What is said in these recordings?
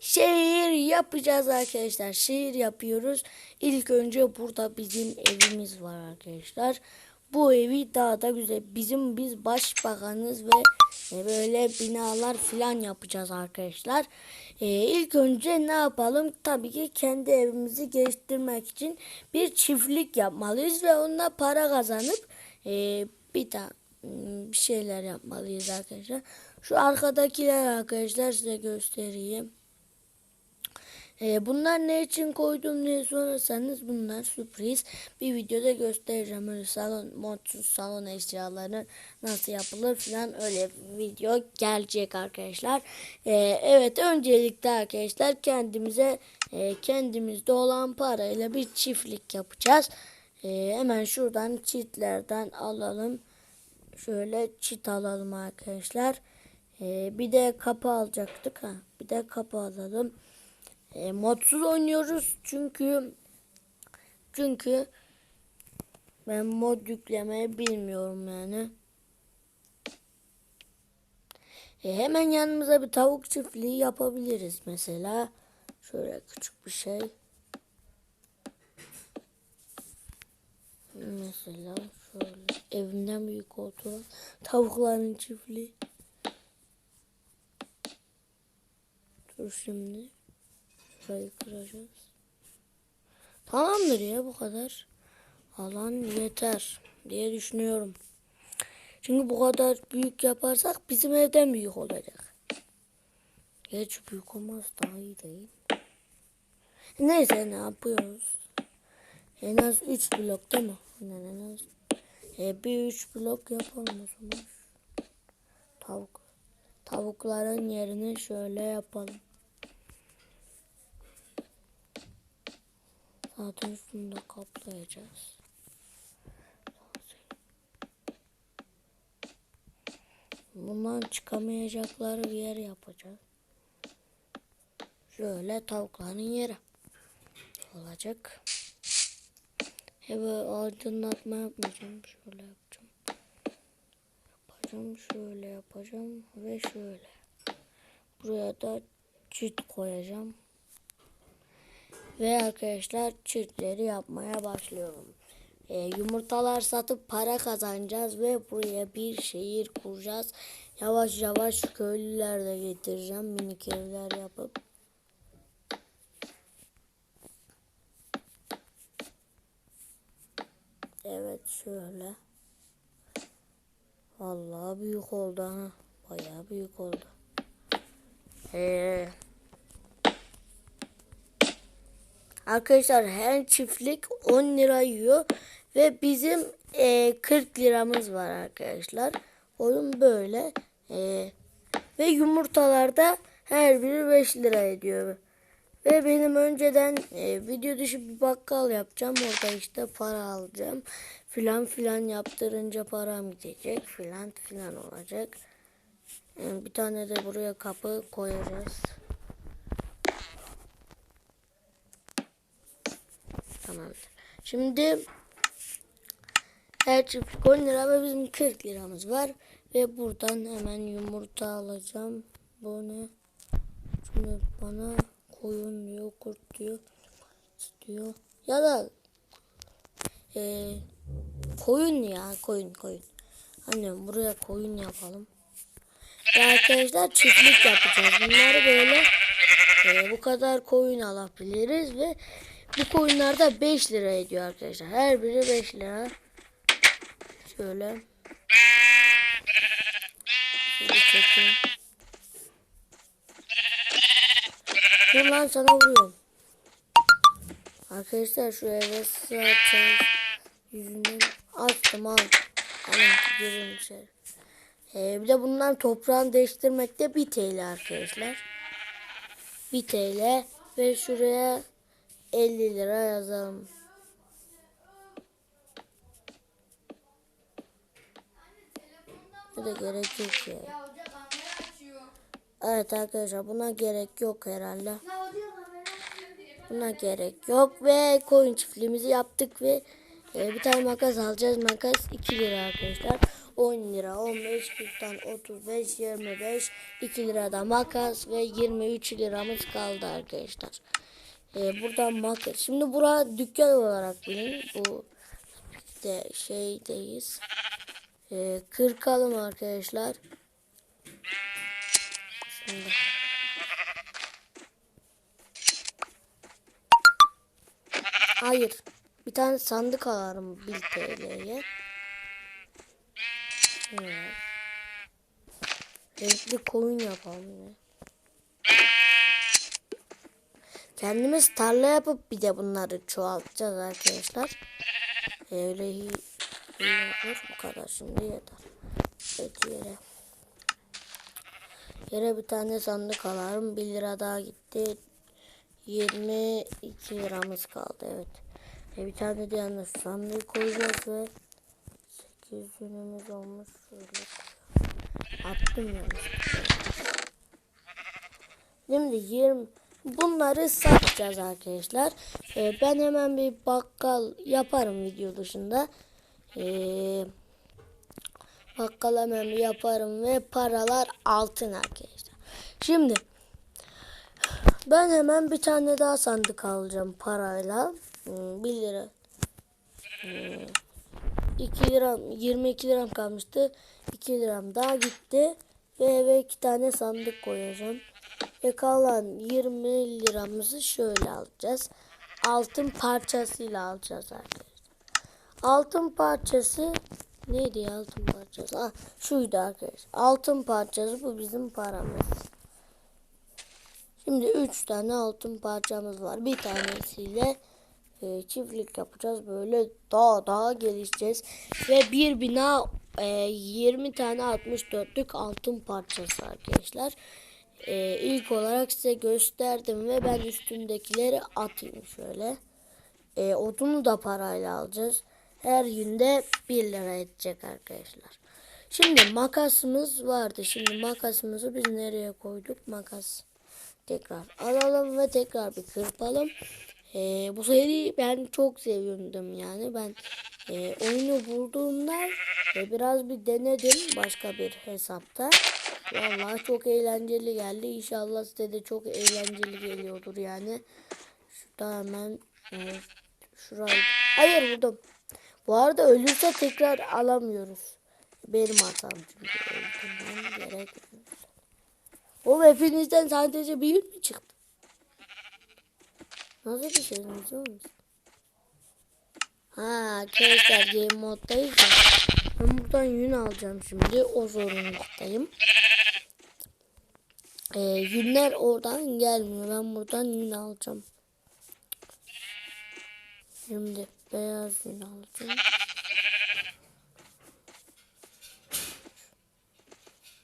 şehir yapacağız arkadaşlar. Şehir yapıyoruz. İlk önce burada bizim evimiz var arkadaşlar. Bu evi daha da güzel. Bizim biz başbakanız ve e, böyle binalar filan yapacağız arkadaşlar. E, ilk önce ne yapalım? Tabii ki kendi evimizi geliştirmek için bir çiftlik yapmalıyız ve onunla para kazanıp e, bir tane bir şeyler yapmalıyız arkadaşlar. Şu arkadakiler arkadaşlar size göstereyim. Ee, bunlar ne için koydum diye sorarsanız bunlar sürpriz. Bir videoda göstereceğim öyle salon modsuz salon eşyaları nasıl yapılır falan öyle video gelecek arkadaşlar. Ee, evet öncelikle arkadaşlar kendimize e, kendimizde olan parayla bir çiftlik yapacağız. Ee, hemen şuradan çitlerden alalım. Şöyle çit alalım arkadaşlar. Ee, bir de kapı alacaktık ha. Bir de kapı alalım. E, modsuz oynuyoruz çünkü çünkü ben mod yüklemeyi bilmiyorum yani. E, hemen yanımıza bir tavuk çiftliği yapabiliriz mesela. Şöyle küçük bir şey. Mesela şöyle evinden büyük oturan tavukların çiftliği. Dur şimdi. Şurayı kıracağız. Tamamdır ya bu kadar. Alan yeter diye düşünüyorum. Çünkü bu kadar büyük yaparsak bizim evden büyük olacak. Geç büyük olmaz daha iyi değil. Neyse ne yapıyoruz? En az 3 blok değil mi? En az. E, bir 3 blok yapalım o zaman. Tavuk. Tavukların yerini şöyle yapalım. Zaten üstünü de kaplayacağız. Bundan çıkamayacakları bir yer yapacağız. Şöyle tavukların yeri olacak. Hep aydınlatma yapmayacağım. Şöyle yapacağım. Yapacağım. Şöyle yapacağım. Ve şöyle. Buraya da çit koyacağım. Ve arkadaşlar çiftleri yapmaya başlıyorum. E, yumurtalar satıp para kazanacağız ve buraya bir şehir kuracağız. Yavaş yavaş köylüler de getireceğim. Minik evler yapıp. Evet şöyle. Vallahi büyük oldu ha. Bayağı büyük oldu. Eee Arkadaşlar her çiftlik 10 lira yiyor ve bizim e, 40 liramız var arkadaşlar. Oyun böyle. E, ve yumurtalarda her biri 5 lira ediyor. Ve benim önceden e, video dışı bir bakkal yapacağım. Orada işte para alacağım. Filan filan yaptırınca param gidecek. Filan filan olacak. E, bir tane de buraya kapı koyacağız. Tamamdır. Şimdi her çiftlik 10 lira ve bizim 40 liramız var. Ve buradan hemen yumurta alacağım. Bu ne? Şimdi bana koyun diyor, kurt diyor. diyor. Ya da e, koyun ya koyun koyun. Annem buraya koyun yapalım. Ve arkadaşlar çiftlik yapacağız. Bunları böyle e, bu kadar koyun alabiliriz ve bu koyunlar da 5 lira ediyor arkadaşlar. Her biri 5 lira. Şöyle. Şöyle. Dur lan sana vuruyorum. Arkadaşlar şu eve sığarsanız yüzünden açtım al. Alın girin içeri. Ee, bir de bundan toprağını değiştirmekte 1 TL arkadaşlar. 1 TL ve şuraya 50 lira yazalım. Ne de gerek yok ya. Evet arkadaşlar buna gerek yok herhalde. Buna gerek yok ve koyun çiftliğimizi yaptık ve e, bir tane makas alacağız. Makas 2 lira arkadaşlar. 10 lira, 15, 40'tan 35, 25, 2 lira da makas ve 23 liramız kaldı arkadaşlar. Ee, buradan makas. Şimdi bura dükkan olarak bilin. Bu de şeydeyiz. Ee, kırkalım arkadaşlar. Şimdi. Hayır. Bir tane sandık alalım 1 TL'ye. Evet. Renkli koyun yapalım ya. Kendimiz tarla yapıp bir de bunları çoğaltacağız arkadaşlar. Öyle iyi. Bu kadar şimdi yeter. Evet yere. Yere bir tane sandık alalım. 1 lira daha gitti. 22 liramız kaldı evet. E bir tane de yalnız sandık koyacağız ve 8 günümüz olmuş. Şöyle attım yalnız. Şimdi 20 bunları satacağız arkadaşlar. E, ben hemen bir bakkal yaparım video dışında. E, bakkal hemen yaparım ve paralar altın arkadaşlar. Şimdi ben hemen bir tane daha sandık alacağım parayla. 1 lira. 2 liram 22 liram kalmıştı. 2 liram daha gitti. Ve eve 2 tane sandık koyacağım. Ve kalan 20 liramızı şöyle alacağız. Altın parçasıyla alacağız arkadaşlar. Altın parçası neydi ya altın parçası? Ha, şuydu arkadaşlar. Altın parçası bu bizim paramız. Şimdi 3 tane altın parçamız var. Bir tanesiyle e, çiftlik yapacağız. Böyle daha daha gelişeceğiz. Ve bir bina e, 20 tane 64'lük altın parçası arkadaşlar. E, ilk olarak size gösterdim ve ben üstündekileri atayım şöyle. E, odunu da parayla alacağız. Her günde 1 lira edecek arkadaşlar. Şimdi makasımız vardı. Şimdi makasımızı biz nereye koyduk? Makas tekrar alalım ve tekrar bir kırpalım. Ee, bu seri ben çok seviyordum yani ben e, oyunu bulduğumda e, biraz bir denedim başka bir hesapta. Vallahi çok eğlenceli geldi. İnşallah size de çok eğlenceli geliyordur yani. Şurada hemen e, şurayı. Hayır vurdum. Bu arada ölürse tekrar alamıyoruz. Benim hatam çünkü öldürmem gerekmiyor. O hepinizden sadece bir mü çıktı? Nasıl bir şey biliyor musun? Ha arkadaşlar game moddayız ya. Ben buradan yün alacağım şimdi. O zorunluluktayım. Ee, yünler oradan gelmiyor. Ben buradan yün alacağım. Şimdi beyaz yün alacağım.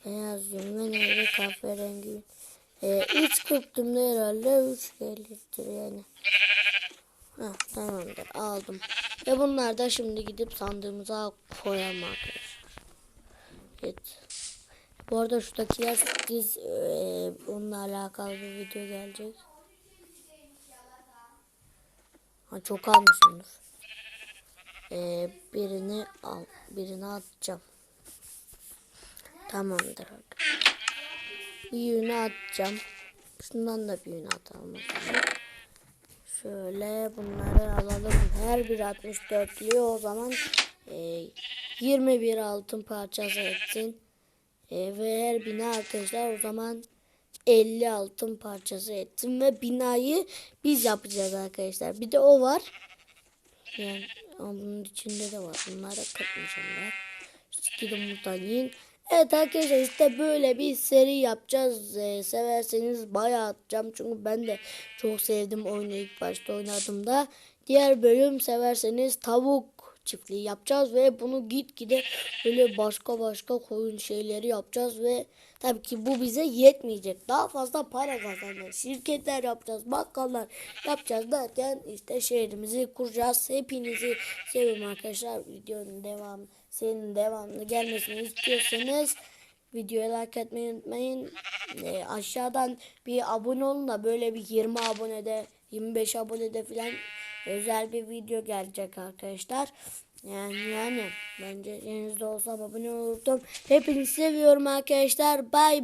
Beyaz yün ve neydi kahverengi yün. Ee, 3 kırptım da herhalde 3 gelirdir yani. Heh, tamamdır aldım. Ve bunlar da şimdi gidip sandığımıza koyalım arkadaşlar. Evet. Bu arada şuradakiler sürpriz e, onunla alakalı bir video gelecek. Ha çok almışımdır. Ee, birini al, birini atacağım. Tamamdır. Bir yünü atacağım. Şundan da bir yünü atalım. Şöyle bunları alalım. Her bir 64'lüğü o zaman e, 21 altın parçası etsin. E, ve her bina arkadaşlar o zaman 50 altın parçası etsin. Ve binayı biz yapacağız arkadaşlar. Bir de o var. Yani bunun içinde de var. Bunları kırpmayacağım ben. Gidin buradan yiyin. Evet arkadaşlar işte böyle bir seri yapacağız. Ee, severseniz bayağı atacağım. Çünkü ben de çok sevdim oyunu ilk başta oynadığımda. Diğer bölüm severseniz tavuk çiftliği yapacağız ve bunu gitgide böyle başka başka koyun şeyleri yapacağız ve tabii ki bu bize yetmeyecek. Daha fazla para kazanacağız. Şirketler yapacağız, bakkallar yapacağız derken işte şehrimizi kuracağız. Hepinizi seviyorum arkadaşlar. Videonun devamı senin devamlı gelmesini istiyorsanız videoya like etmeyi unutmayın. E, aşağıdan bir abone olun da böyle bir 20 abonede 25 abonede falan özel bir video gelecek arkadaşlar. Yani yani bence yenizde olsam abone olurdum. Hepinizi seviyorum arkadaşlar. Bay bay.